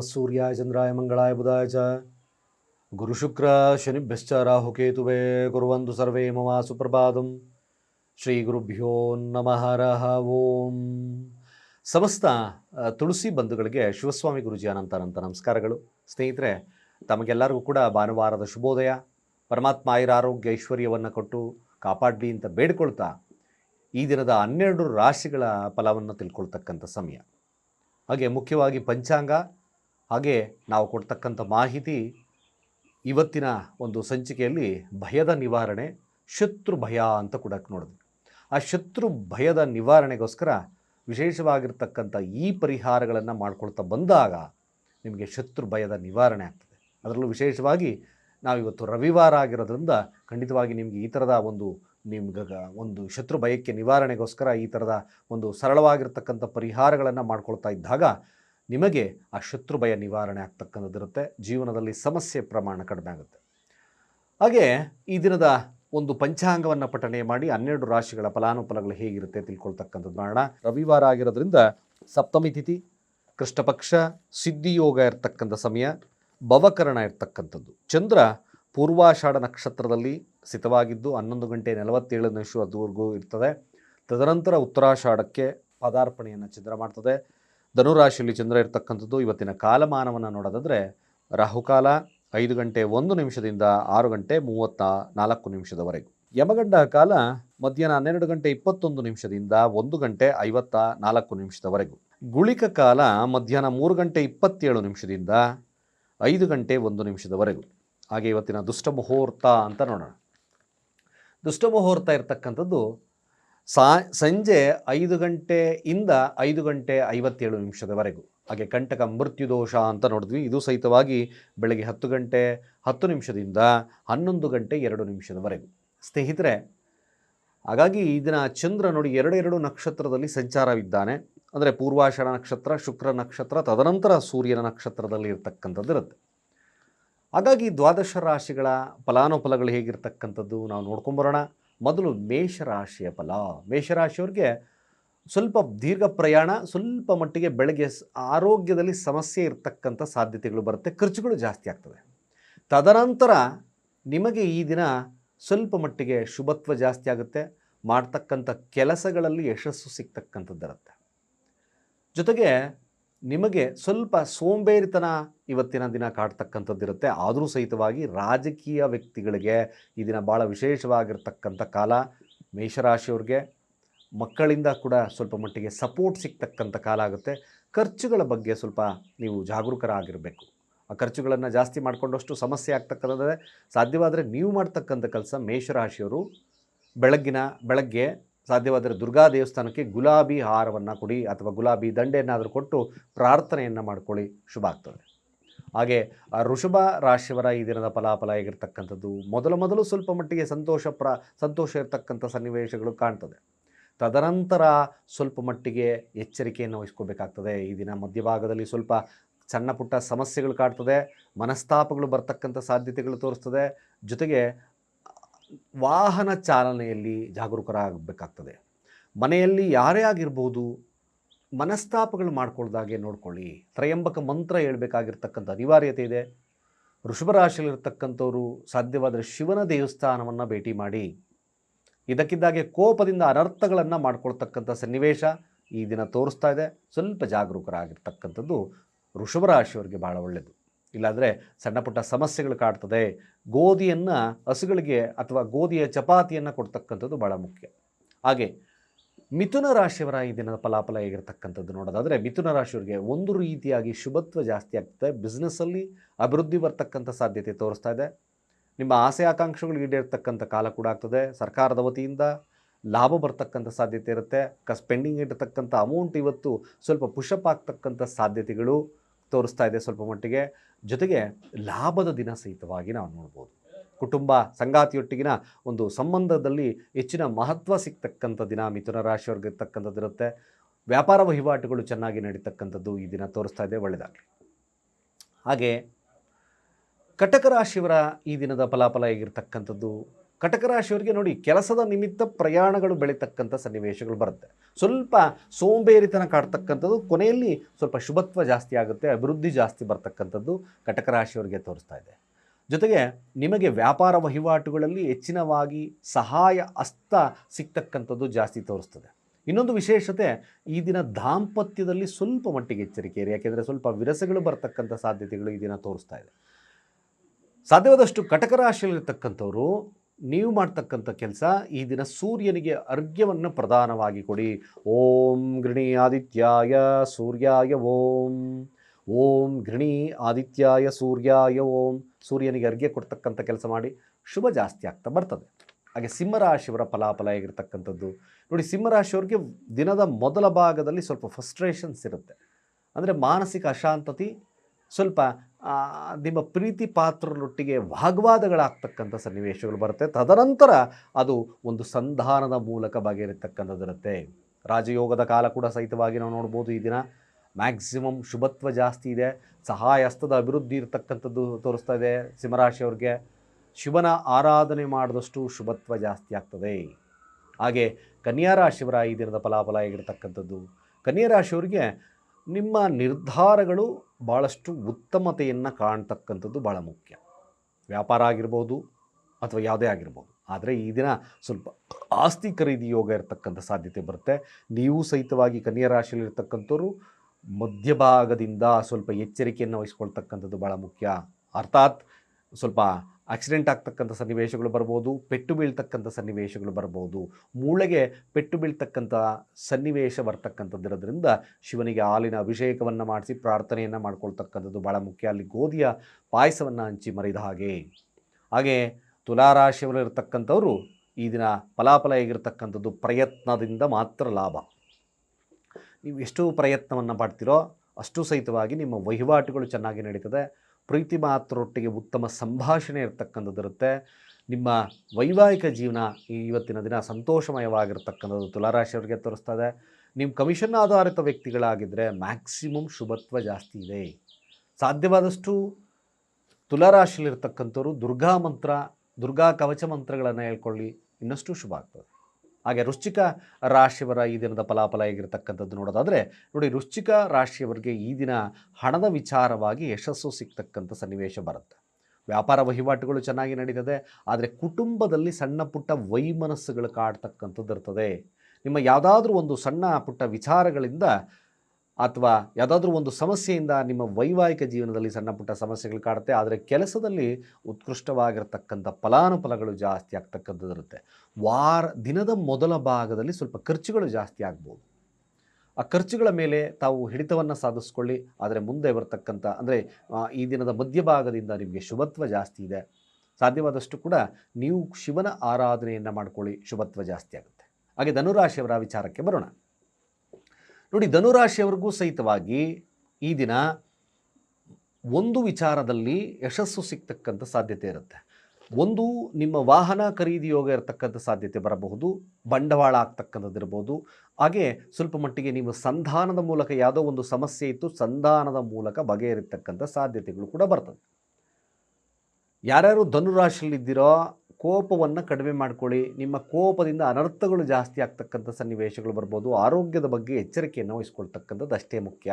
ನಮಃ ಸೂರ್ಯಾಯ ಚಂದ್ರಾಯ ಮಂಗಳಾಯ ಬುಧಾಯ ಚ ಗುರುಶುಕ್ರ ಶನಿಭ್ಯಶ್ಚ ರಾಹುಕೇತುವೇ ಕುರುವಂತು ಸರ್ವೇ ಮಮ ಸುಪ್ರಭಾತಂ ಶ್ರೀ ಗುರುಭ್ಯೋ ನಮಃ ರಹ ಓಂ ಸಮಸ್ತ ತುಳಸಿ ಬಂಧುಗಳಿಗೆ ಶಿವಸ್ವಾಮಿ ಗುರುಜಿ ಅನಂತನಂತ ಅನಂತ ನಮಸ್ಕಾರಗಳು. ಸ್ನೇಹಿತರೆ, ತಮಗೆಲ್ಲರಿಗೂ ಕೂಡ ಭಾನುವಾರದ ಶುಭೋದಯ. ಪರಮಾತ್ಮ ಆಯುರಾರೋಗ್ಯ ಐಶ್ವರ್ಯವನ್ನು ಕೊಟ್ಟು ಕಾಪಾಡಲಿ ಅಂತ ಬೇಡ್ಕೊಳ್ತಾ ಈ ದಿನದ ಹನ್ನೆರಡು ರಾಶಿಗಳ ಫಲವನ್ನು ತಿಳ್ಕೊಳ್ತಕ್ಕಂಥ ಸಮಯ. ಹಾಗೆ ಮುಖ್ಯವಾಗಿ ಪಂಚಾಂಗ ಹಾಗೆ ನಾವು ಕೊಡ್ತಕ್ಕಂಥ ಮಾಹಿತಿ ಇವತ್ತಿನ ಒಂದು ಸಂಚಿಕೆಯಲ್ಲಿ ಭಯದ ನಿವಾರಣೆ, ಶತ್ರು ಭಯ ಅಂತ ಕೂಡ ನೋಡಿದ್ವಿ. ಆ ಶತ್ರು ಭಯದ ನಿವಾರಣೆಗೋಸ್ಕರ ವಿಶೇಷವಾಗಿರ್ತಕ್ಕಂಥ ಈ ಪರಿಹಾರಗಳನ್ನು ಮಾಡ್ಕೊಳ್ತಾ ಬಂದಾಗ ನಿಮಗೆ ಶತ್ರು ಭಯದ ನಿವಾರಣೆ ಆಗ್ತದೆ. ಅದರಲ್ಲೂ ವಿಶೇಷವಾಗಿ ನಾವಿವತ್ತು ರವಿವಾರ ಆಗಿರೋದ್ರಿಂದ ಖಂಡಿತವಾಗಿ ನಿಮಗೆ ಈ ಥರದ ಒಂದು ನಿಮ್ಗೆ ಒಂದು ಶತ್ರು ಭಯಕ್ಕೆ ನಿವಾರಣೆಗೋಸ್ಕರ ಈ ಥರದ ಒಂದು ಸರಳವಾಗಿರ್ತಕ್ಕಂಥ ಪರಿಹಾರಗಳನ್ನು ಮಾಡ್ಕೊಳ್ತಾ ಇದ್ದಾಗ ನಿಮಗೆ ಆ ಶತ್ರು ಭಯ ನಿವಾರಣೆ ಆಗ್ತಕ್ಕಂಥದ್ದಿರುತ್ತೆ. ಜೀವನದಲ್ಲಿ ಸಮಸ್ಯೆ ಪ್ರಮಾಣ ಕಡಿಮೆ ಆಗುತ್ತೆ. ಹಾಗೆ ಈ ದಿನದ ಒಂದು ಪಂಚಾಂಗವನ್ನು ಪಠನೆ ಮಾಡಿ ಹನ್ನೆರಡು ರಾಶಿಗಳ ಫಲಾನುಫಲಗಳು ಹೇಗಿರುತ್ತೆ ತಿಳ್ಕೊಳ್ತಕ್ಕಂಥದ್ದು ಮಾಡೋಣ. ರವಿವಾರ ಆಗಿರೋದ್ರಿಂದ ಸಪ್ತಮಿ ತಿಥಿ, ಕೃಷ್ಣಪಕ್ಷ, ಸಿದ್ಧಿಯೋಗ ಇರ್ತಕ್ಕಂಥ ಸಮಯ, ಭವಕರಣ ಇರ್ತಕ್ಕಂಥದ್ದು. ಚಂದ್ರ ಪೂರ್ವಾಷಾಢ ನಕ್ಷತ್ರದಲ್ಲಿ ಸ್ಥಿತವಾಗಿದ್ದು ಹನ್ನೊಂದು ಗಂಟೆ ನಲವತ್ತೇಳು ನಿಮಿಷದವರೆಗೂ ಇರ್ತದೆ. ತದನಂತರ ಉತ್ತರಾಷಾಢಕ್ಕೆ ಪದಾರ್ಪಣೆಯನ್ನು ಚಂದ್ರ ಮಾಡ್ತದೆ. ಧನುರಾಶಿಯಲ್ಲಿ ಚಂದ್ರ ಇರತಕ್ಕಂಥದ್ದು ಇವತ್ತಿನ ಕಾಲಮಾನವನ್ನು ನೋಡೋದಾದರೆ ರಾಹುಕಾಲ ಐದು ಗಂಟೆ ಒಂದು ನಿಮಿಷದಿಂದ ಆರು ಗಂಟೆ ಮೂವತ್ತ ನಾಲ್ಕು ನಿಮಿಷದವರೆಗೂ. ಯಮಗಂಡ ಕಾಲ ಮಧ್ಯಾಹ್ನ ಹನ್ನೆರಡು ಗಂಟೆ ಇಪ್ಪತ್ತೊಂದು ನಿಮಿಷದಿಂದ ಒಂದು ಗಂಟೆ ಐವತ್ತ ನಾಲ್ಕು ನಿಮಿಷದವರೆಗೂ. ಗುಳಿಕ ಕಾಲ ಮಧ್ಯಾಹ್ನ ಮೂರು ಗಂಟೆ ಇಪ್ಪತ್ತೇಳು ನಿಮಿಷದಿಂದ ಐದು ಗಂಟೆ ಒಂದು ನಿಮಿಷದವರೆಗೂ. ಹಾಗೆ ಇವತ್ತಿನ ದುಷ್ಟ ಮುಹೂರ್ತ ಅಂತ ನೋಡೋಣ. ದುಷ್ಟ ಮುಹೂರ್ತ ಇರ್ತಕ್ಕಂಥದ್ದು ಸಾ, ಸಂಜೆ ಐದು ಗಂಟೆಯಿಂದ ಐದು ಗಂಟೆ ಐವತ್ತೇಳು ನಿಮಿಷದವರೆಗೂ. ಹಾಗೆ ಕಂಟಕ ಮೃತ್ಯುದೋಷ ಅಂತ ನೋಡಿದ್ವಿ. ಇದು ಸಹಿತವಾಗಿ ಬೆಳಗ್ಗೆ ಹತ್ತು ಗಂಟೆ ಹತ್ತು ನಿಮಿಷದಿಂದ ಹನ್ನೊಂದು ಗಂಟೆ ಎರಡು ನಿಮಿಷದವರೆಗೂ. ಸ್ನೇಹಿತರೆ, ಹಾಗಾಗಿ ಈ ದಿನ ಚಂದ್ರ ನೋಡಿ ಎರಡೆರಡು ನಕ್ಷತ್ರದಲ್ಲಿ ಸಂಚಾರವಿದ್ದಾನೆ. ಅಂದರೆ ಪೂರ್ವಾಷಾಢ ನಕ್ಷತ್ರ, ಶುಕ್ರ ನಕ್ಷತ್ರ, ತದನಂತರ ಸೂರ್ಯನ ನಕ್ಷತ್ರದಲ್ಲಿ ಇರ್ತಕ್ಕಂಥದ್ದು ಇರುತ್ತೆ. ಹಾಗಾಗಿ ದ್ವಾದಶ ರಾಶಿಗಳ ಫಲಾನುಫಲಗಳು ಹೇಗಿರ್ತಕ್ಕಂಥದ್ದು ನಾವು ನೋಡ್ಕೊಂಬರೋಣ. ಮೊದಲು ಮೇಷರಾಶಿಯ ಫಲ. ಮೇಷರಾಶಿಯವ್ರಿಗೆ ಸ್ವಲ್ಪ ದೀರ್ಘ ಪ್ರಯಾಣ, ಸ್ವಲ್ಪ ಮಟ್ಟಿಗೆ ಬೆಳಗ್ಗೆ ಆರೋಗ್ಯದಲ್ಲಿ ಸಮಸ್ಯೆ ಇರತಕ್ಕಂಥ ಸಾಧ್ಯತೆಗಳು ಬರುತ್ತೆ, ಖರ್ಚುಗಳು ಜಾಸ್ತಿ ಆಗ್ತದೆ ತದನಂತರ ನಿಮಗೆ ಈ ದಿನ ಸ್ವಲ್ಪ ಮಟ್ಟಿಗೆ ಶುಭತ್ವ ಜಾಸ್ತಿ ಆಗುತ್ತೆ, ಮಾಡ್ತಕ್ಕಂಥ ಕೆಲಸಗಳಲ್ಲಿ ಯಶಸ್ಸು ಸಿಗ್ತಕ್ಕಂಥದ್ದಿರುತ್ತೆ ಜೊತೆಗೆ ನಿಮಗೆ ಸ್ವಲ್ಪ ಸೋಂಬೇರಿತನ ಇವತ್ತಿನ ದಿನ ಕಾಡ್ತಕ್ಕಂಥದ್ದಿರುತ್ತೆ ಆದರೂ ಸಹಿತವಾಗಿ ರಾಜಕೀಯ ವ್ಯಕ್ತಿಗಳಿಗೆ ಈ ದಿನ ಭಾಳ ವಿಶೇಷವಾಗಿರ್ತಕ್ಕಂಥ ಕಾಲ. ಮೇಷರಾಶಿಯವ್ರಿಗೆ, ಮಕ್ಕಳಿಂದ ಕೂಡ ಸ್ವಲ್ಪ ಮಟ್ಟಿಗೆ ಸಪೋರ್ಟ್ ಸಿಗ್ತಕ್ಕಂಥ ಕಾಲ ಆಗುತ್ತೆ. ಖರ್ಚುಗಳ ಬಗ್ಗೆ ಸ್ವಲ್ಪ ನೀವು ಜಾಗರೂಕರಾಗಿರಬೇಕು. ಆ ಖರ್ಚುಗಳನ್ನು ಜಾಸ್ತಿ ಮಾಡಿಕೊಂಡಷ್ಟು ಸಮಸ್ಯೆ ಆಗ್ತಕ್ಕಂಥದ್ದೇ ಸಾಧ್ಯವಾದರೆ ನೀವು ಮಾಡ್ತಕ್ಕಂಥ ಕೆಲಸ ಮೇಷರಾಶಿಯವರು ಬೆಳಗ್ಗಿನ, ಬೆಳಗ್ಗೆ ಸಾಧ್ಯವಾದರೆ ದುರ್ಗಾ ದೇವಸ್ಥಾನಕ್ಕೆ ಗುಲಾಬಿ ಹಾರವನ್ನು ಕೊಡಿ ಅಥವಾ ಗುಲಾಬಿ ದಂಡೆಯನ್ನಾದರೂ ಕೊಟ್ಟು ಪ್ರಾರ್ಥನೆಯನ್ನು ಮಾಡ್ಕೊಳ್ಳಿ. ಶುಭ ಆಗ್ತದೆ. ಹಾಗೆ ಋಷಭ ರಾಶಿಯವರ ಈ ದಿನದ ಫಲಾಫಲ ಹೇಗಿರ್ತಕ್ಕಂಥದ್ದು? ಮೊದಲು ಮೊದಲು ಸ್ವಲ್ಪ ಮಟ್ಟಿಗೆ ಸಂತೋಷ ಪ್ರ, ಸಂತೋಷ ಇರತಕ್ಕಂಥ ಸನ್ನಿವೇಶಗಳು ಕಾಣ್ತದೆ. ತದನಂತರ ಸ್ವಲ್ಪ ಮಟ್ಟಿಗೆ ಎಚ್ಚರಿಕೆಯನ್ನು ವಹಿಸ್ಕೋಬೇಕಾಗ್ತದೆ. ಈ ದಿನ ಮಧ್ಯಭಾಗದಲ್ಲಿ ಸ್ವಲ್ಪ ಸಣ್ಣ ಪುಟ್ಟ ಸಮಸ್ಯೆಗಳು ಕಾಡ್ತದೆ ಮನಸ್ತಾಪಗಳು ಬರ್ತಕ್ಕಂಥ ಸಾಧ್ಯತೆಗಳು ತೋರಿಸ್ತದೆ. ಜೊತೆಗೆ ವಾಹನ ಚಾಲನೆಯಲ್ಲಿ ಜಾಗರೂಕರಾಗಬೇಕಾಗ್ತದೆ. ಮನೆಯಲ್ಲಿ ಯಾರೇ ಆಗಿರ್ಬೋದು, ಮನಸ್ತಾಪಗಳು ಮಾಡ್ಕೊಳ್ದಾಗೆ ನೋಡ್ಕೊಳ್ಳಿ. ತ್ರಯಂಬಕ ಮಂತ್ರ ಹೇಳ್ಬೇಕಾಗಿರ್ತಕ್ಕಂಥ ಅನಿವಾರ್ಯತೆ ಇದೆ. ವೃಷಭರಾಶಿಯಲ್ಲಿರ್ತಕ್ಕಂಥವರು ಸಾಧ್ಯವಾದರೆ ಶಿವನ ದೇವಸ್ಥಾನವನ್ನು ಭೇಟಿ ಮಾಡಿ. ಇದಕ್ಕಿದ್ದಾಗೆ ಕೋಪದಿಂದ ಅನರ್ಥಗಳನ್ನು ಮಾಡ್ಕೊಳ್ತಕ್ಕಂಥ ಸನ್ನಿವೇಶ ಈ ದಿನ ತೋರಿಸ್ತಾ ಇದೆ. ಸ್ವಲ್ಪ ಜಾಗರೂಕರಾಗಿರ್ತಕ್ಕಂಥದ್ದು ವೃಷಭರಾಶಿಯವರಿಗೆ ಭಾಳ ಒಳ್ಳೆಯದು ಇಲ್ಲಾಂದರೆ ಸಣ್ಣ ಪುಟ್ಟ ಸಮಸ್ಯೆಗಳು ಕಾಡ್ತದೆ. ಗೋಧಿಯನ್ನು ಹಸುಗಳಿಗೆ ಅಥವಾ ಗೋಧಿಯ ಚಪಾತಿಯನ್ನು ಕೊಡ್ತಕ್ಕಂಥದ್ದು ಭಾಳ ಮುಖ್ಯ. ಹಾಗೆ ಮಿಥುನ ರಾಶಿಯವರ ಈ ದಿನದ ಫಲಾಫಲ ಹೇಗಿರ್ತಕ್ಕಂಥದ್ದು ನೋಡೋದಾದರೆ ಮಿಥುನ ರಾಶಿಯವರಿಗೆ ಒಂದು ರೀತಿಯಾಗಿ ಶುಭತ್ವ ಜಾಸ್ತಿ ಆಗ್ತದೆ. ಬಿಸ್ನೆಸ್ಸಲ್ಲಿ ಅಭಿವೃದ್ಧಿ ಬರ್ತಕ್ಕಂಥ ಸಾಧ್ಯತೆ ತೋರಿಸ್ತಾ ಇದೆ. ನಿಮ್ಮ ಆಸೆ ಆಕಾಂಕ್ಷೆಗಳು ಈಡೇರ್ತಕ್ಕಂಥ ಕಾಲ ಕೂಡ ಆಗ್ತದೆ. ಸರ್ಕಾರದ ವತಿಯಿಂದ ಲಾಭ ಬರ್ತಕ್ಕಂಥ ಸಾಧ್ಯತೆ ಇರುತ್ತೆ. ಕ ಸ್ಪೆಂಡಿಂಗ್ ಇರತಕ್ಕಂಥ ಅಮೌಂಟ್ ಇವತ್ತು ಸ್ವಲ್ಪ ಪುಷಪ್ ಆಗ್ತಕ್ಕಂಥ ಸಾಧ್ಯತೆಗಳು. ತೋರಿಸ್ತಾ ಇದೆ ಸ್ವಲ್ಪ ಮಟ್ಟಿಗೆ. ಜೊತೆಗೆ ಲಾಭದ ದಿನ ಸಹಿತವಾಗಿ ನಾವು ನೋಡ್ಬೋದು. ಕುಟುಂಬ ಸಂಗಾತಿಯೊಟ್ಟಿಗಿನ ಒಂದು ಸಂಬಂಧದಲ್ಲಿ ಹೆಚ್ಚಿನ ಮಹತ್ವ ಸಿಗ್ತಕ್ಕಂಥ ದಿನ, ಮಿಥುನ ರಾಶಿಯವ್ರಿಗೆ ಇರ್ತಕ್ಕಂಥದ್ದು ಇರುತ್ತೆ. ವ್ಯಾಪಾರ ವಹಿವಾಟುಗಳು ಚೆನ್ನಾಗಿ ನಡೀತಕ್ಕಂಥದ್ದು ಈ ದಿನ ತೋರಿಸ್ತಾ ಇದೆ ಒಳ್ಳೆಯದಾಗಲಿ ಹಾಗೆ ಕಟಕ ರಾಶಿಯವರ ಈ ದಿನದ ಫಲಾಫಲ ಹೇಗಿರ್ತಕ್ಕಂಥದ್ದು? ಕಟಕ ರಾಶಿಯವರಿಗೆ ನೋಡಿ ಕೆಲಸದ ನಿಮಿತ್ತ ಪ್ರಯಾಣಗಳು ಬೆಳೀತಕ್ಕಂಥ ಸನ್ನಿವೇಶಗಳು ಬರುತ್ತೆ. ಸ್ವಲ್ಪ ಸೋಂಬೇರಿತನ ಕಾಡ್ತಕ್ಕಂಥದ್ದು ಕೊನೆಯಲ್ಲಿ ಸ್ವಲ್ಪ ಶುಭತ್ವ ಜಾಸ್ತಿ ಆಗುತ್ತೆ, ಅಭಿವೃದ್ಧಿ ಜಾಸ್ತಿ ಬರ್ತಕ್ಕಂಥದ್ದು ಕಟಕ ರಾಶಿಯವರಿಗೆ ತೋರಿಸ್ತಾ ಇದೆ. ಜೊತೆಗೆ ನಿಮಗೆ ವ್ಯಾಪಾರ ವಹಿವಾಟುಗಳಲ್ಲಿ ಹೆಚ್ಚಿನವಾಗಿ ಸಹಾಯ ಅಸ್ತ ಸಿಗ್ತಕ್ಕಂಥದ್ದು ಜಾಸ್ತಿ ತೋರಿಸ್ತದೆ. ಇನ್ನೊಂದು ವಿಶೇಷತೆ, ಈ ದಿನ ದಾಂಪತ್ಯದಲ್ಲಿ ಸ್ವಲ್ಪ ಮಟ್ಟಿಗೆ ಎಚ್ಚರಿಕೆ ಇರಿ, ಯಾಕೆಂದರೆ ಸ್ವಲ್ಪ ವಿರಸಗಳು ಬರ್ತಕ್ಕಂಥ ಸಾಧ್ಯತೆಗಳು ಈ ದಿನ ತೋರಿಸ್ತಾ ಇದೆ. ಸಾಧ್ಯವಾದಷ್ಟು ಕಟಕ ರಾಶಿಯಲ್ಲಿರ್ತಕ್ಕಂಥವ್ರು ನೀವು ಮಾಡ್ತಕ್ಕಂಥ ಕೆಲಸ ಈ ದಿನ ಸೂರ್ಯನಿಗೆ ಅರ್ಘ್ಯವನ್ನು ಪ್ರಧಾನವಾಗಿ ಕೊಡಿ. ಓಂ ಗೃಣಿ ಆದಿತ್ಯಾಯ ಸೂರ್ಯಾಯ ಓಂ. ಓಂ ಗೃಣಿ ಆದಿತ್ಯಾಯ ಸೂರ್ಯಾಯ ಓಂ. ಸೂರ್ಯನಿಗೆ ಅರ್ಘ್ಯ ಕೊಡ್ತಕ್ಕಂಥ ಕೆಲಸ ಮಾಡಿ ಶುಭ ಜಾಸ್ತಿ ಆಗ್ತಾ ಬರ್ತದೆ. ಹಾಗೆ ಸಿಂಹರಾಶಿಯವರ ಫಲಾಫಲ ಹೇಗಿರ್ತಕ್ಕಂಥದ್ದು? ನೋಡಿ ಸಿಂಹರಾಶಿಯವ್ರಿಗೆ ದಿನದ ಮೊದಲ ಭಾಗದಲ್ಲಿ ಸ್ವಲ್ಪ ಫ್ರಸ್ಟ್ರೇಷನ್ಸ್ ಇರುತ್ತೆ. ಅಂದರೆ ಮಾನಸಿಕ ಅಶಾಂತತೆ ಸ್ವಲ್ಪ ನಿಮ್ಮ ಪ್ರೀತಿ ಪಾತ್ರರೊಟ್ಟಿಗೆ ವಾಗ್ವಾದಗಳಾಗ್ತಕ್ಕಂಥ ಸನ್ನಿವೇಶಗಳು ಬರುತ್ತೆ. ತದನಂತರ ಅದು ಒಂದು ಸಂಧಾನದ ಮೂಲಕ ಬಗೆಹರಿತಕ್ಕಂಥದ್ದಿರುತ್ತೆ. ರಾಜಯೋಗದ ಕಾಲ ಕೂಡ ಸಹಿತವಾಗಿ ನಾವು ನೋಡ್ಬೋದು ಈ ದಿನ. ಮ್ಯಾಕ್ಸಿಮಮ್ ಶುಭತ್ವ ಜಾಸ್ತಿ ಇದೆ. ಸಹಾಯ ಹಸ್ತದ ಅಭಿವೃದ್ಧಿ ಇರತಕ್ಕಂಥದ್ದು ತೋರಿಸ್ತಾ ಇದೆ ಸಿಂಹರಾಶಿಯವ್ರಿಗೆ ಶಿವನ ಆರಾಧನೆ ಮಾಡಿದಷ್ಟು ಶುಭತ್ವ ಜಾಸ್ತಿ ಆಗ್ತದೆ. ಹಾಗೆ ಕನ್ಯಾ ರಾಶಿಯವರ ಈ ದಿನದ ಫಲಾಫಲ ಹೇಗಿರ್ತಕ್ಕಂಥದ್ದು? ಕನ್ಯಾ ರಾಶಿಯವರಿಗೆ ನಿಮ್ಮ ನಿರ್ಧಾರಗಳು ಭಾಳಷ್ಟು ಉತ್ತಮತೆಯನ್ನು ಕಾಣ್ತಕ್ಕಂಥದ್ದು ಭಾಳ ಮುಖ್ಯ. ವ್ಯಾಪಾರ ಆಗಿರ್ಬೋದು ಅಥವಾ ಯಾವುದೇ ಆಗಿರ್ಬೋದು. ಆದರೆ ಈ ದಿನ ಸ್ವಲ್ಪ ಆಸ್ತಿ ಖರೀದಿ ಯೋಗ ಇರತಕ್ಕಂಥ ಸಾಧ್ಯತೆ ಬರುತ್ತೆ. ನೀವು ಸಹಿತವಾಗಿ ಕನ್ಯಾ ರಾಶಿಯಲ್ಲಿರ್ತಕ್ಕಂಥವ್ರು ಮಧ್ಯಭಾಗದಿಂದ ಸ್ವಲ್ಪ ಎಚ್ಚರಿಕೆಯನ್ನು ವಹಿಸ್ಕೊಳ್ತಕ್ಕಂಥದ್ದು ಭಾಳ ಮುಖ್ಯ. ಅರ್ಥಾತ್ ಸ್ವಲ್ಪ ಆಕ್ಸಿಡೆಂಟ್ ಆಗ್ತಕ್ಕಂಥ ಸನ್ನಿವೇಶಗಳು ಬರ್ಬೋದು, ಪೆಟ್ಟು ಬೀಳ್ತಕ್ಕಂಥ ಸನ್ನಿವೇಶಗಳು ಬರ್ಬೋದು. ಮೂಳೆಗೆ ಪೆಟ್ಟು ಬೀಳ್ತಕ್ಕಂಥ ಸನ್ನಿವೇಶ ಬರ್ತಕ್ಕಂಥದ್ದಿರೋದ್ರಿಂದ ಶಿವನಿಗೆ ಹಾಲಿನ ಅಭಿಷೇಕವನ್ನು ಮಾಡಿಸಿ ಪ್ರಾರ್ಥನೆಯನ್ನು ಮಾಡ್ಕೊಳ್ತಕ್ಕಂಥದ್ದು ಭಾಳ ಮುಖ್ಯ. ಅಲ್ಲಿ ಗೋಧಿಯ ಪಾಯಸವನ್ನು ಹಂಚಿ ಮರಿದ ಹಾಗೆ. ಹಾಗೆ ತುಲಾರಾಶಿಯವರು ಇರತಕ್ಕಂಥವ್ರು ಈ ದಿನ ಫಲಾಫಲ ಹೇಗಿರ್ತಕ್ಕಂಥದ್ದು ಪ್ರಯತ್ನದಿಂದ ಮಾತ್ರ ಲಾಭ. ನೀವು ಎಷ್ಟು ಪ್ರಯತ್ನವನ್ನು ಮಾಡ್ತೀರೋ ಅಷ್ಟು ಸಹಿತವಾಗಿ ನಿಮ್ಮ ವಹಿವಾಟುಗಳು ಚೆನ್ನಾಗಿ ನಡೀತದೆ. ಪ್ರೀತಿ ಮಾತ್ರೊಟ್ಟಿಗೆ ಉತ್ತಮ ಸಂಭಾಷಣೆ ಇರತಕ್ಕಂಥದ್ದಿರುತ್ತೆ ನಿಮ್ಮ ವೈವಾಹಿಕ ಜೀವನ ಈ ಇವತ್ತಿನ ದಿನ ಸಂತೋಷಮಯವಾಗಿರ್ತಕ್ಕಂಥದ್ದು ತುಲಾರಾಶಿಯವರಿಗೆ ತೋರಿಸ್ತಾ ಇದೆ ನಿಮ್ಮ ಕಮಿಷನ್ ಆಧಾರಿತ ವ್ಯಕ್ತಿಗಳಾಗಿದ್ದರೆ ಮ್ಯಾಕ್ಸಿಮಮ್ ಶುಭತ್ವ ಜಾಸ್ತಿ ಇದೆ. ಸಾಧ್ಯವಾದಷ್ಟು ತುಲಾರಾಶಿಯಲ್ಲಿರ್ತಕ್ಕಂಥವ್ರು ದುರ್ಗಾ ಮಂತ್ರ, ದುರ್ಗಾ ಕವಚ ಮಂತ್ರಗಳನ್ನು ಹೇಳ್ಕೊಳ್ಳಿ, ಇನ್ನಷ್ಟು ಶುಭ ಆಗ್ತದೆ. ಹಾಗೆ ವೃಶ್ಚಿಕ ರಾಶಿಯವರ ಈ ದಿನದ ಫಲಾಫಲ ಹೇಗಿರತಕ್ಕಂಥದ್ದು ನೋಡೋದಾದರೆ, ನೋಡಿ ವೃಶ್ಚಿಕ ರಾಶಿಯವರಿಗೆ ಈ ದಿನ ಹಣದ ವಿಚಾರವಾಗಿ ಯಶಸ್ಸು ಸಿಗ್ತಕ್ಕಂಥ ಸನ್ನಿವೇಶ ಬರುತ್ತೆ. ವ್ಯಾಪಾರ ವಹಿವಾಟುಗಳು ಚೆನ್ನಾಗಿ ನಡೀತದೆ, ಆದರೆ ಕುಟುಂಬದಲ್ಲಿ ಸಣ್ಣ ಪುಟ್ಟ ವೈಮನಸ್ಸುಗಳು ಕಾಡ್ತಕ್ಕಂಥದ್ದು ಇರ್ತದೆ. ನಿಮ್ಮ ಯಾವುದಾದ್ರೂ ಒಂದು ಸಣ್ಣ ಪುಟ್ಟ ವಿಚಾರಗಳಿಂದ ಅಥವಾ ಯಾವುದಾದ್ರೂ ಒಂದು ಸಮಸ್ಯೆಯಿಂದ ನಿಮ್ಮ ವೈವಾಹಿಕ ಜೀವನದಲ್ಲಿ ಸಣ್ಣ ಪುಟ್ಟ ಸಮಸ್ಯೆಗಳು ಕಾಡುತ್ತೆ, ಆದರೆ ಕೆಲಸದಲ್ಲಿ ಉತ್ಕೃಷ್ಟವಾಗಿರ್ತಕ್ಕಂಥ ಫಲಾನುಫಲಗಳು ಜಾಸ್ತಿ ಆಗ್ತಕ್ಕಂಥದ್ದಿರುತ್ತೆ. ವಾರ, ದಿನದ ಮೊದಲ ಭಾಗದಲ್ಲಿ ಸ್ವಲ್ಪ ಖರ್ಚುಗಳು ಜಾಸ್ತಿ ಆಗ್ಬೋದು. ಆ ಖರ್ಚುಗಳ ಮೇಲೆ ತಾವು ಹಿಡಿತವನ್ನು ಸಾಧಿಸ್ಕೊಳ್ಳಿ, ಆದರೆ ಮುಂದೆ ಬರ್ತಕ್ಕಂಥ, ಅಂದರೆ ಈ ದಿನದ ಮಧ್ಯಭಾಗದಿಂದ ನಿಮಗೆ ಶುಭತ್ವ ಜಾಸ್ತಿ ಇದೆ. ಸಾಧ್ಯವಾದಷ್ಟು ಕೂಡ ನೀವು ಶಿವನ ಆರಾಧನೆಯನ್ನು ಮಾಡ್ಕೊಳ್ಳಿ, ಶುಭತ್ವ ಜಾಸ್ತಿ ಆಗುತ್ತೆ. ಹಾಗೆ ಧನುರಾಶಿಯವರ ವಿಚಾರಕ್ಕೆ ಬರೋಣ. ನೋಡಿ, ಧನುರಾಶಿಯವರಿಗೂ ಸಹಿತವಾಗಿ ಈ ದಿನ ಒಂದು ವಿಚಾರದಲ್ಲಿ ಯಶಸ್ಸು ಸಿಗ್ತಕ್ಕಂಥ ಸಾಧ್ಯತೆ ಇರುತ್ತೆ. ಒಂದು, ನಿಮ್ಮ ವಾಹನ ಖರೀದಿ ಯೋಗ ಇರತಕ್ಕಂಥ ಸಾಧ್ಯತೆ ಬರಬಹುದು, ಬಂಡವಾಳ ಆಗ್ತಕ್ಕಂಥದ್ದಿರ್ಬೋದು ಹಾಗೆ ಸ್ವಲ್ಪ ಮಟ್ಟಿಗೆ ನೀವು ಸಂಧಾನದ ಮೂಲಕ ಯಾವುದೋ ಒಂದು ಸಮಸ್ಯೆ ಇತ್ತು, ಸಂಧಾನದ ಮೂಲಕ ಬಗೆಹರಿತಕ್ಕಂಥ ಸಾಧ್ಯತೆಗಳು ಕೂಡ ಬರ್ತದೆ. ಯಾರ್ಯಾರು ಧನುರಾಶಿಯಲ್ಲಿದ್ದೀರೋ ಕೋಪವನ್ನು ಕಡಿಮೆ ಮಾಡ್ಕೊಳ್ಳಿ. ನಿಮ್ಮ ಕೋಪದಿಂದ ಅನರ್ಥಗಳು ಜಾಸ್ತಿ ಆಗ್ತಕ್ಕಂಥ ಸನ್ನಿವೇಶಗಳು ಬರ್ಬೋದು. ಆರೋಗ್ಯದ ಬಗ್ಗೆ ಎಚ್ಚರಿಕೆಯನ್ನು ವಹಿಸ್ಕೊಳ್ತಕ್ಕಂಥದ್ದು ಅಷ್ಟೇ ಮುಖ್ಯ.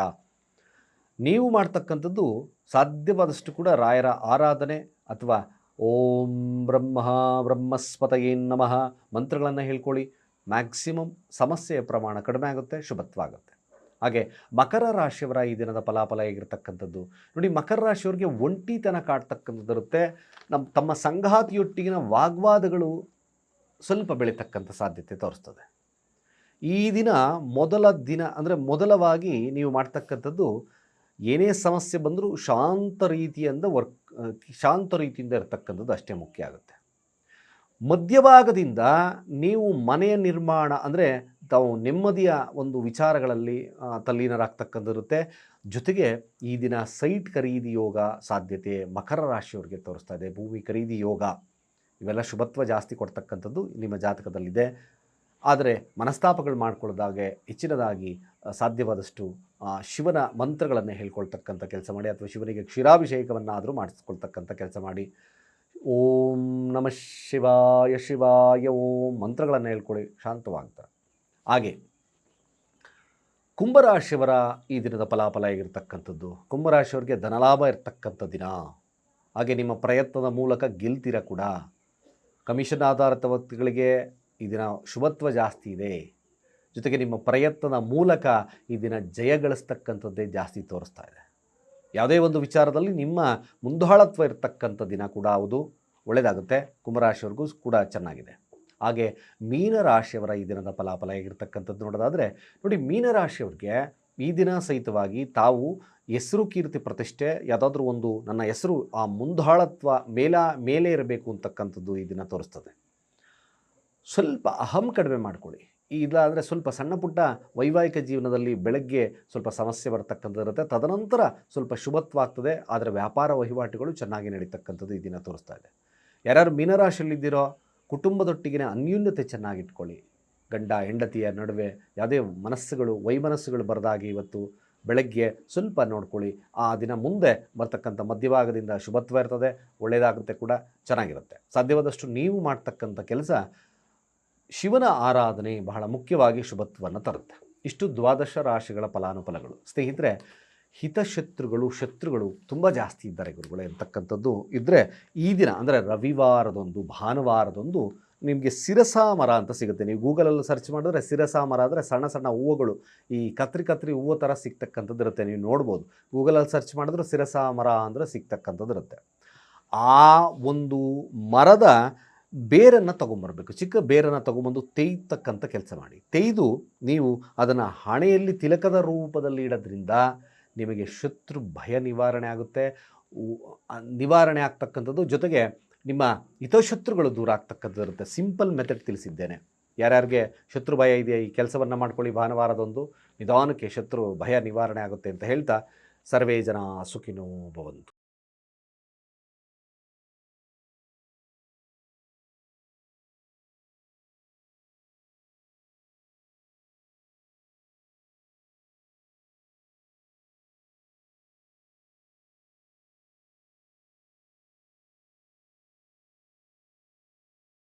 ನೀವು ಮಾಡ್ತಕ್ಕಂಥದ್ದು ಸಾಧ್ಯವಾದಷ್ಟು ಕೂಡ ರಾಯರ ಆರಾಧನೆ ಅಥವಾ ಓಂ ಬ್ರಹ್ಮ ಬ್ರಹ್ಮಸ್ಪತಯೇ ನಮಃ ಮಂತ್ರಗಳನ್ನು ಹೇಳ್ಕೊಳ್ಳಿ. ಮ್ಯಾಕ್ಸಿಮಮ್ ಸಮಸ್ಯೆಯ ಪ್ರಮಾಣ ಕಡಿಮೆ ಆಗುತ್ತೆ, ಶುಭತ್ವ ಆಗುತ್ತೆ. ಹಾಗೆ ಮಕರ ರಾಶಿಯವರ ಈ ದಿನದ ಫಲಾಫಲ ಹೇಗಿರ್ತಕ್ಕಂಥದ್ದು? ನೋಡಿ, ಮಕರ ರಾಶಿಯವರಿಗೆ ಒಂಟಿತನ ಕಾಡ್ತಕ್ಕಂಥದ್ದು ಇರುತ್ತೆ. ನಮ್ಮ ತಮ್ಮ ಸಂಘಾತಿಯೊಟ್ಟಿಗಿನ ವಾಗ್ವಾದಗಳು ಸ್ವಲ್ಪ ಬೆಳೀತಕ್ಕಂಥ ಸಾಧ್ಯತೆ ತೋರಿಸ್ತದೆ. ಈ ದಿನ ಮೊದಲ ದಿನ ಅಂದರೆ ಮೊದಲವಾಗಿ ನೀವು ಮಾಡ್ತಕ್ಕಂಥದ್ದು ಏನೇ ಸಮಸ್ಯೆ ಬಂದರೂ ಶಾಂತ ರೀತಿಯಿಂದ ವರ್ಕ್, ಶಾಂತ ರೀತಿಯಿಂದ ಇರತಕ್ಕಂಥದ್ದು ಅಷ್ಟೇ ಮುಖ್ಯ ಆಗುತ್ತೆ. ಮಧ್ಯಭಾಗದಿಂದ ನೀವು ಮನೆಯ ನಿರ್ಮಾಣ ಅಂದರೆ ತಾವು ನೆಮ್ಮದಿಯ ಒಂದು ವಿಚಾರಗಳಲ್ಲಿ ತಲ್ಲೀನರಾಗ್ತಕ್ಕಂಥದ್ದಿರುತ್ತೆ. ಜೊತೆಗೆ ಈ ದಿನ ಸೈಟ್ ಖರೀದಿ ಯೋಗ ಸಾಧ್ಯತೆ ಮಕರ ರಾಶಿಯವರಿಗೆ ತೋರಿಸ್ತಾ ಇದೆ. ಭೂಮಿ ಖರೀದಿ ಯೋಗ, ಇವೆಲ್ಲ ಶುಭತ್ವ ಜಾಸ್ತಿ ಕೊಡ್ತಕ್ಕಂಥದ್ದು ನಿಮ್ಮ ಜಾತಕದಲ್ಲಿದೆ. ಆದರೆ ಮನಸ್ತಾಪಗಳು ಮಾಡಿಕೊಳ್ಳೋದಾಗೆ ಹೆಚ್ಚಿನದಾಗಿ ಸಾಧ್ಯವಾದಷ್ಟು ಶಿವನ ಮಂತ್ರಗಳನ್ನು ಹೇಳ್ಕೊಳ್ತಕ್ಕಂಥ ಕೆಲಸ ಮಾಡಿ ಅಥವಾ ಶಿವನಿಗೆ ಕ್ಷೀರಾಭಿಷೇಕವನ್ನಾದರೂ ಮಾಡಿಸ್ಕೊಳ್ತಕ್ಕಂಥ ಕೆಲಸ ಮಾಡಿ. ಓಂ ನಮಃ ಶಿವಾಯ ಶಿವಾಯ, ಓಂ ಮಂತ್ರಗಳನ್ನು ಹೇಳ್ಕೊಳ್ಳಿ ಶಾಂತವಾಗ್ತಾರೆ. ಹಾಗೆ ಕುಂಭರಾಶಿಯವರ ಈ ದಿನದ ಫಲಾಫಲ ಆಗಿರ್ತಕ್ಕಂಥದ್ದು ಕುಂಭರಾಶಿಯವರಿಗೆ ಧನಲಾಭ ಇರ್ತಕ್ಕಂಥ ದಿನ. ಹಾಗೆ ನಿಮ್ಮ ಪ್ರಯತ್ನದ ಮೂಲಕ ಗೆಲ್ತೀರ ಕೂಡ? ಕಮಿಷನ್ ಆಧಾರಿತ ವ್ಯಕ್ತಿಗಳಿಗೆ ಈ ದಿನ ಶುಭತ್ವ ಜಾಸ್ತಿ ಇದೆ. ಜೊತೆಗೆ ನಿಮ್ಮ ಪ್ರಯತ್ನದ ಮೂಲಕ ಈ ದಿನ ಜಯ ಗಳಿಸ್ತಕ್ಕಂಥದ್ದೇ ಜಾಸ್ತಿ ತೋರಿಸ್ತಾ ಇದೆ. ಯಾವುದೇ ಒಂದು ವಿಚಾರದಲ್ಲಿ ನಿಮ್ಮ ಮುಂದಾಳತ್ವ ಇರತಕ್ಕಂಥ ದಿನ ಕೂಡ ಹೌದು. ಒಳ್ಳೆಯದಾಗುತ್ತೆ. ಕುಂಭರಾಶಿಯವ್ರಿಗೂ ಕೂಡ ಚೆನ್ನಾಗಿದೆ. ಹಾಗೆ ಮೀನರಾಶಿಯವರ ಈ ದಿನದ ಫಲಾಫಲ ಹೇಗಿರ್ತಕ್ಕಂಥದ್ದು ನೋಡೋದಾದರೆ, ನೋಡಿ ಮೀನರಾಶಿಯವ್ರಿಗೆ ಈ ದಿನ ಸಹಿತವಾಗಿ ತಾವು ಹೆಸರು ಕೀರ್ತಿ ಪ್ರತಿಷ್ಠೆ, ಯಾವುದಾದ್ರೂ ಒಂದು ನನ್ನ ಹೆಸರು ಆ ಮುಂದಾಳತ್ವ ಮೇಲ, ಮೇಲೆ ಇರಬೇಕು ಅಂತಕ್ಕಂಥದ್ದು ಈ ದಿನ ತೋರಿಸ್ತದೆ. ಸ್ವಲ್ಪ ಅಹಂ ಕಡಿಮೆ ಮಾಡಿಕೊಳ್ಳಿ. ಇಲ್ಲ ಅಂದರೆ ಸ್ವಲ್ಪ ಸಣ್ಣ ಪುಟ್ಟ ವೈವಾಹಿಕ ಜೀವನದಲ್ಲಿ ಬೆಳಗ್ಗೆ ಸ್ವಲ್ಪ ಸಮಸ್ಯೆ ಬರ್ತಕ್ಕಂಥದ್ದು ಇರುತ್ತೆ. ತದನಂತರ ಸ್ವಲ್ಪ ಶುಭತ್ವ ಆಗ್ತದೆ. ಆದರೆ ವ್ಯಾಪಾರ ವಹಿವಾಟುಗಳು ಚೆನ್ನಾಗಿ ನಡೀತಕ್ಕಂಥದ್ದು ಈ ದಿನ ತೋರಿಸ್ತಾ ಇದೆ. ಯಾರ್ಯಾರು ಮೀನರಾಶಿಯಲ್ಲಿದ್ದೀರೋ ಕುಟುಂಬದೊಟ್ಟಿಗಿನ ಅನ್ಯೂನ್ಯತೆ ಚೆನ್ನಾಗಿಟ್ಕೊಳ್ಳಿ. ಗಂಡ, ಹೆಂಡತಿಯ ನಡುವೆ ಯಾವುದೇ ಮನಸ್ಸುಗಳು, ವೈಮನಸ್ಸುಗಳು ಬರದಾಗಿ ಇವತ್ತು ಬೆಳಗ್ಗೆ ಸ್ವಲ್ಪ ನೋಡ್ಕೊಳ್ಳಿ. ಆ ದಿನ ಮುಂದೆ ಬರ್ತಕ್ಕಂಥ ಮಧ್ಯಭಾಗದಿಂದ ಶುಭತ್ವ ಇರ್ತದೆ ಒಳ್ಳೆಯದಾಗುತ್ತೆ ಕೂಡ, ಚೆನ್ನಾಗಿರುತ್ತೆ. ಸಾಧ್ಯವಾದಷ್ಟು ನೀವು ಮಾಡ್ತಕ್ಕಂಥ ಕೆಲಸ ಶಿವನ ಆರಾಧನೆ ಬಹಳ ಮುಖ್ಯವಾಗಿ ಶುಭತ್ವವನ್ನು ತರುತ್ತೆ. ಇಷ್ಟು ದ್ವಾದಶ ರಾಶಿಗಳ ಫಲಾನುಫಲಗಳು. ಸ್ನೇಹಿತರೆ ಹಿತಶತ್ರುಗಳು, ಶತ್ರುಗಳು ತುಂಬ ಜಾಸ್ತಿ ಇದ್ದಾರೆ ಗುರುಗಳೇ ಅಂತಕ್ಕಂಥದ್ದು. ಇದ್ದರೆ ಈ ದಿನ ಅಂದರೆ ರವಿವಾರದೊಂದು, ಭಾನುವಾರದೊಂದು ನಿಮಗೆ ಸಿರಸಾ ಮರ ಅಂತ ಸಿಗುತ್ತೆ. ನೀವು ಗೂಗಲಲ್ಲಿ ಸರ್ಚ್ ಮಾಡಿದ್ರೆ ಸಿರಸಾ ಮರ ಅಂದರೆ ಸಣ್ಣ ಸಣ್ಣ ಹೂವುಗಳು. ಈ ಕತ್ರಿ ಕತ್ರಿ ಹೂವು ಥರ ಸಿಗ್ತಕ್ಕಂಥದ್ದು ಇರುತ್ತೆ. ನೀವು ನೋಡ್ಬೋದು. ಗೂಗಲಲ್ಲಿ ಸರ್ಚ್ ಮಾಡಿದ್ರೆ ಸಿರಸಾ ಮರ ಅಂದರೆ ಸಿಗ್ತಕ್ಕಂಥದ್ದು ಇರುತ್ತೆ. ಆ ಒಂದು ಮರದ ಬೇರನ್ನು ತೊಗೊಂಬರ್ಬೇಕು. ಚಿಕ್ಕ ಬೇರನ್ನು ತೊಗೊಂಬಂದು ತೇಯ್ತಕ್ಕಂಥ ಕೆಲಸ ಮಾಡಿ. ತೆಯ್ದು ನೀವು ಅದನ್ನು ಹಣೆಯಲ್ಲಿ ತಿಲಕದ ರೂಪದಲ್ಲಿ ಇಡೋದ್ರಿಂದ ನಿಮಗೆ ಶತ್ರು ಭಯ ನಿವಾರಣೆ ಆಗುತ್ತೆ. ನಿವಾರಣೆ ಆಗ್ತಕ್ಕಂಥದ್ದು ಜೊತೆಗೆ ನಿಮ್ಮ ಹಿತಶತ್ರುಗಳು ದೂರ ಆಗ್ತಕ್ಕಂಥದ್ದು ಇರುತ್ತೆ. ಸಿಂಪಲ್ ಮೆಥಡ್ ತಿಳಿಸಿದ್ದೇನೆ. ಯಾರ್ಯಾರಿಗೆ ಶತ್ರು ಭಯ ಇದೆಯಾ, ಈ ಕೆಲಸವನ್ನು ಮಾಡ್ಕೊಳ್ಳಿ, ಭಾನುವಾರದೊಂದು ನಿಧಾನಕ್ಕೆ ಶತ್ರು ಭಯ ನಿವಾರಣೆ ಆಗುತ್ತೆ ಅಂತ ಹೇಳ್ತಾ ಸರ್ವೇ ಜನ ಸುಖಿನೋ ಭವಂತು.